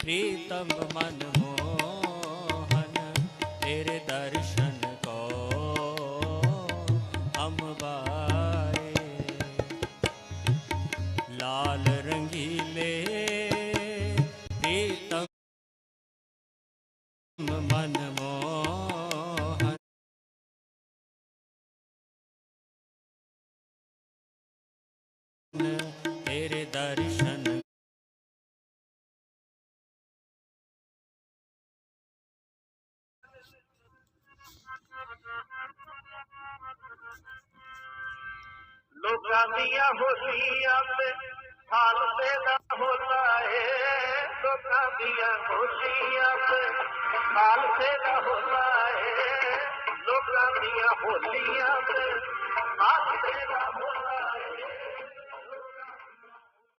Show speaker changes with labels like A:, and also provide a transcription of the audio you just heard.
A: ਪ੍ਰੀਤਮ ਮਨ ਮੋਹਨ ਤੇਰੇ ਦਰਸ਼ਨ ਕੋ ਹਮ ਲਾਲ ਰੰਗੀਲੇ ਪ੍ਰੀਤਮ ਮਨ ਮੋਹਨ ਤੇਰੇ ਦਰਸ਼ਨ
B: ਲੋਕਾਂ ਦੀਆਂ ਹੋਲੀਆਂ ਤੇ ਹਾਲ ਤੇ ਦਾ ਹੋਲਾ ਏ। ਲੋਕਾਂ ਦੀਆਂ ਹੋਲੀਆਂ ਤੇ ਹਾਲ ਤੇ ਦਾ ਹੋਲਾ ਏ। ਲੋਕਾਂ ਦੀਆਂ ਹੋਲੀਆਂ ਤੇ ਹਾਲ ਤੇ ਦਾ ਹੋਲਾ